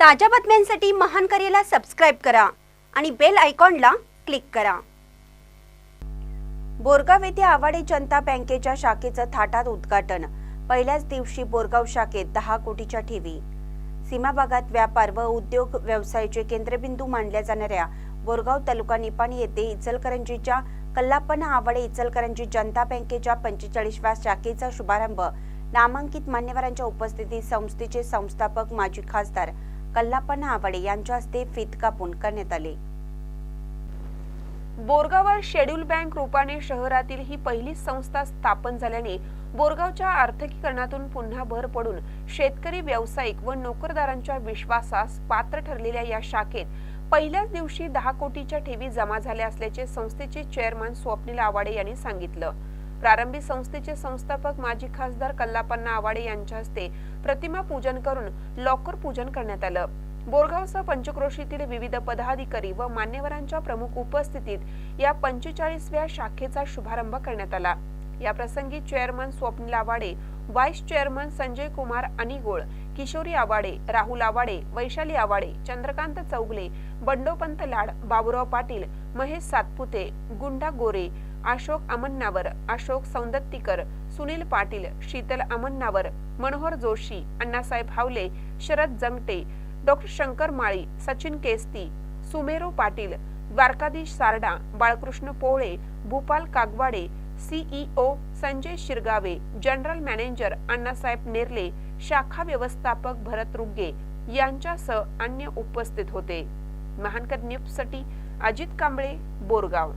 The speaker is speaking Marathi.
ताज्या बातम्यांसाठी महान करेला सबस्क्राईब करा आणि बेल आयकॉनला क्लिक करा. बोरगाव येथे आवाडे जनता बँकेच्या शाखेचं थाटात उद्घाटन. पहिल्याच दिवशी बोरगाव शाखेत दहा कोटीच्या ठेवी. सीमा भागात व्यापार व उद्योग व्यवसायाचे केंद्रबिंदू मानल्या जाणाऱ्या बोरगाव तालुका निपाणी येथे इचलकरंजीच्या कल्लापना आवाडे इचलकरंजी जनता बँकेच्या पंचेचाळीसव्या शाखेचा शुभारंभ. नामांकित मान्यवरांच्या उपस्थितीत संस्थेचे संस्थापक माजी खासदार कल्लापना आवडे यांच्या हस्ते फित कापून करण्यात आले. बोरगावात शेड्यूल बँक रूपाने शहरातील ही पहिली संस्था स्थापन झाल्याने बोरगावच्या आर्थिकीकरणातून पुन्हा भर पडून शेतकरी व्यावसायिक व नोकरदारांच्या विश्वासास पात्र ठरलेल्या या शाखेत पहिल्याच दिवशी दहा कोटीच्या ठेवी जमा झाल्या असल्याचे संस्थेचे चेअरमन स्वप्नील आवाडे यांनी सांगितलं. प्रारंभी संस्थेचे संस्थापक माजी खासदार कल्लापन्ना आवाडे यांच्या हस्ते प्रतिमा पूजन करून लॉकर पूजन करण्यात आलं. बोरगावसह पंचक्रोशीतील विविध पदाधिकारी व मान्यवरांच्या प्रमुख उपस्थितीत या पंचेचाळीसव्या शाखेचा शुभारंभ करण्यात आला. या प्रसंगी chairman Swapnil Awade vice chairman Sanjay Kumar Anigol Kishori Awade Rahul Awade Vaishali Awade Chandrakant Chougule Bandopant Lad Baburao Patil Mahesh Satpute Gunda Gore Ashok Amannavar Ashok Saundattikar Sunil Patil Sheetal Amannavar Manohar Joshi Annasaheb Hawale Sharad Jangte doctor Shankar Mali Sachin Kesti Sumero Patil Dwarkadhish Sarda Balkrishna Pole Bhupal Kagwade CEO Sanjay Shirgave general manager Annasaheb Nerle शाखा व्यवस्थापक भरत रुगे यांच्यासह अन्य उपस्थित होते. महानकर न्यूजसाठी अजित कांबळे बोरगाव.